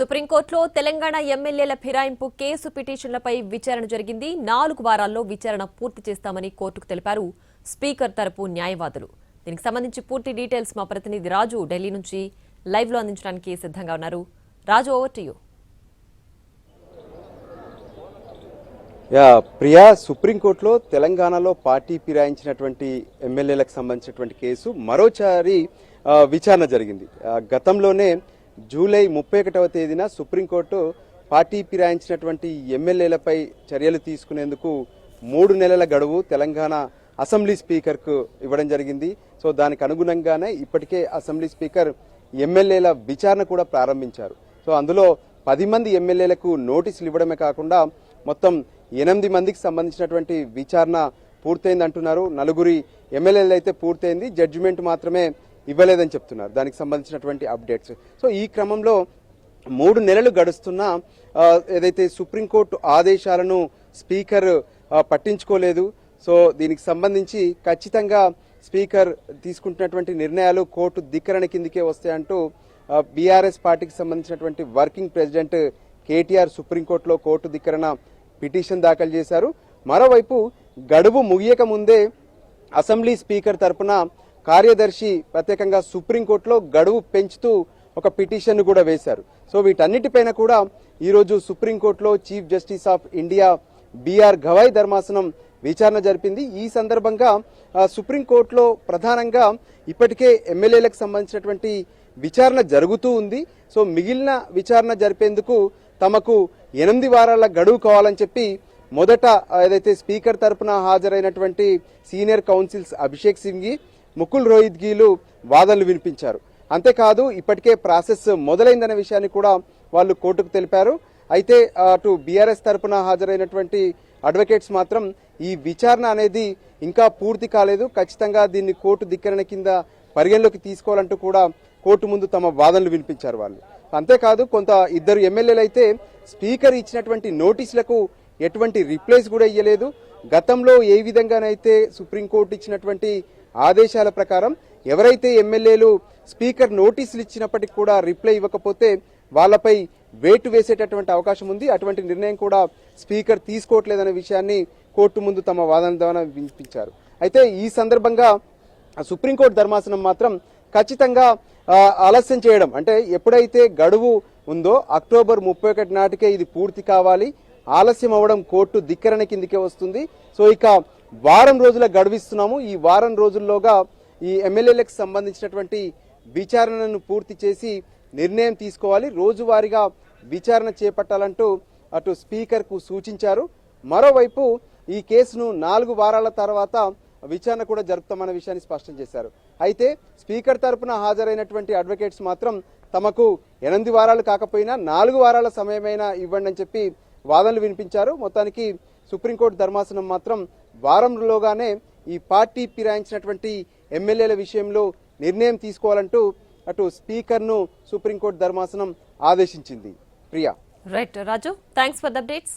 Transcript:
సుప్రీంకోర్టులో తెలంగాణ ఎమ్మెల్యేల ఫిరాయింపు కేసు పిటిషన్లపై విచారణ జరిగింది. నాలుగు వారాల్లో విచారణ పూర్తి చేస్తామని కోర్టుకు తెలిపారు స్పీకర్ తరపు న్యాయవాదులు. దీనికి సంబంధించి పూర్తి డీటెయిల్స్ మా ప్రతినిధి రాజు ఢిల్లీ నుంచి లైవ్లో అందించడానికి సిద్ధంగా ఉన్నారు. రాజు ఓవర్ టు యూ యా ప్రియా సుప్రీంకోర్టులో తెలంగాణలో పార్టీ ఫిరాయించినటువంటి ఎమ్మెల్యేలకు సంబంధించినటువంటి కేసు మరోసారి విచారణ జరిగింది. గతంలోనే జూలై ముప్పై ఒకటవ తేదీన సుప్రీంకోర్టు పార్టీ ఫిరాయించినటువంటి ఎమ్మెల్యేలపై చర్యలు తీసుకునేందుకు మూడు నెలల గడువు తెలంగాణ అసెంబ్లీ స్పీకర్కు ఇవ్వడం జరిగింది. సో దానికి అనుగుణంగానే ఇప్పటికే అసెంబ్లీ స్పీకర్ ఎమ్మెల్యేల విచారణ కూడా ప్రారంభించారు. సో అందులో పది మంది ఎమ్మెల్యేలకు నోటీసులు ఇవ్వడమే కాకుండా మొత్తం ఎనిమిది మందికి సంబంధించినటువంటి విచారణ పూర్తయింది అంటున్నారు నలుగురి ఎమ్మెల్యేలు అయితే పూర్తయింది. జడ్జిమెంట్ మాత్రమే ఇవ్వలేదని చెప్తున్నారు. దానికి సంబంధించినటువంటి అప్డేట్స్. సో ఈ క్రమంలో మూడు నెలలు గడుస్తున్నా ఏదైతే సుప్రీంకోర్టు ఆదేశాలను స్పీకర్ పట్టించుకోలేదు. సో దీనికి సంబంధించి ఖచ్చితంగా స్పీకర్ తీసుకుంటున్నటువంటి నిర్ణయాలు కోర్టు ధిక్కరణ కిందికే వస్తాయంటూ బీఆర్ఎస్ పార్టీకి సంబంధించినటువంటి వర్కింగ్ ప్రెసిడెంట్ కేటీఆర్ సుప్రీంకోర్టులో కోర్టు ధిక్కరణ పిటిషన్ దాఖలు చేశారు. మరోవైపు గడువు ముగియక ముందే అసెంబ్లీ స్పీకర్ తరపున కార్యదర్శి ప్రత్యేకంగా సుప్రీంకోర్టులో గడువు పెంచుతూ ఒక పిటిషన్ కూడా వేశారు. సో వీటన్నిటిపైన కూడా ఈరోజు సుప్రీంకోర్టులో chief justice of India BR Gavai ధర్మాసనం విచారణ జరిపింది. ఈ సందర్భంగా సుప్రీంకోర్టులో ప్రధానంగా ఇప్పటికే ఎమ్మెల్యేలకు సంబంధించినటువంటి విచారణ జరుగుతూ ఉంది. సో మిగిలిన విచారణ జరిపేందుకు తమకు ఎనిమిది వారాల గడువు కావాలని చెప్పి మొదట ఏదైతే స్పీకర్ తరపున హాజరైనటువంటి సీనియర్ కౌన్సిల్స్ అభిషేక్ సింగ్ ముకుల్ రోహిత్ గీలు వాదనలు వినిపించారు. అంతేకాదు ఇప్పటికే ప్రాసెస్ మొదలైందనే విషయాన్ని కూడా వాళ్ళు కోర్టుకు తెలిపారు. అయితే అటు బీఆర్ఎస్ తరపున హాజరైనటువంటి అడ్వకేట్స్ మాత్రం ఈ విచారణ అనేది ఇంకా పూర్తి కాలేదు. ఖచ్చితంగా దీన్ని కోర్టు ధిక్కరణ కింద పరిగణలోకి తీసుకోవాలంటూ కూడా కోర్టు ముందు తమ వాదనలు వినిపించారు వాళ్ళు. అంతేకాదు కొంత ఇద్దరు ఎమ్మెల్యేలు అయితే స్పీకర్ ఇచ్చినటువంటి నోటీసులకు ఎటువంటి రిప్లైస్ కూడా ఇవ్వలేదు గతంలో ఏ విధంగానైతే సుప్రీంకోర్టు ఇచ్చినటువంటి ఆదేశాల ప్రకారం ఎవరైతే ఎమ్మెల్యేలు స్పీకర్ నోటీసులు ఇచ్చినప్పటికీ కూడా రిప్లై ఇవ్వకపోతే వాళ్ళపై వేటు వేసేటటువంటి అవకాశం ఉంది. అటువంటి నిర్ణయం కూడా స్పీకర్ తీసుకోవట్లేదనే విషయాన్ని కోర్టు ముందు తమ వాదన ద్వారా వినిపించారు. అయితే ఈ సందర్భంగా సుప్రీంకోర్టు ధర్మాసనం మాత్రం ఖచ్చితంగా ఆలస్యం చేయడం అంటే ఎప్పుడైతే గడువు ఉందో అక్టోబర్ ముప్పై ఒకటి నాటికే ఇది పూర్తి కావాలి. ఆలస్యం అవ్వడం కోర్టు ధిక్కరణ కిందికే వస్తుంది. సో ఇక వారం రోజుల గడువిస్తున్నాము. ఈ వారం రోజుల్లోగా ఈ ఎమ్మెల్యేలకు సంబంధించినటువంటి విచారణను పూర్తి చేసి నిర్ణయం తీసుకోవాలి. రోజువారీగా విచారణ చేపట్టాలంటూ అటు స్పీకర్కు సూచించారు. మరోవైపు ఈ కేసును నాలుగు వారాల తర్వాత విచారణ కూడా జరుపుతామన్న విషయాన్ని స్పష్టం చేశారు. అయితే స్పీకర్ తరపున హాజరైనటువంటి అడ్వకేట్స్ మాత్రం తమకు ఎనిమిది వారాలు కాకపోయినా నాలుగు వారాల సమయమైనా ఇవ్వండి అని చెప్పి వాదనలు వినిపించారు. మొత్తానికి సుప్రీంకోర్టు ధర్మాసనం మాత్రం వారంలోగానే ఈ పార్టీ ఫిరాయించినటువంటి ఎమ్మెల్యేల విషయంలో నిర్ణయం తీసుకోవాలంటూ అటు స్పీకర్ను సుప్రీంకోర్టు ధర్మాసనం ఆదేశించింది. Priya. Right Raju thanks for the updates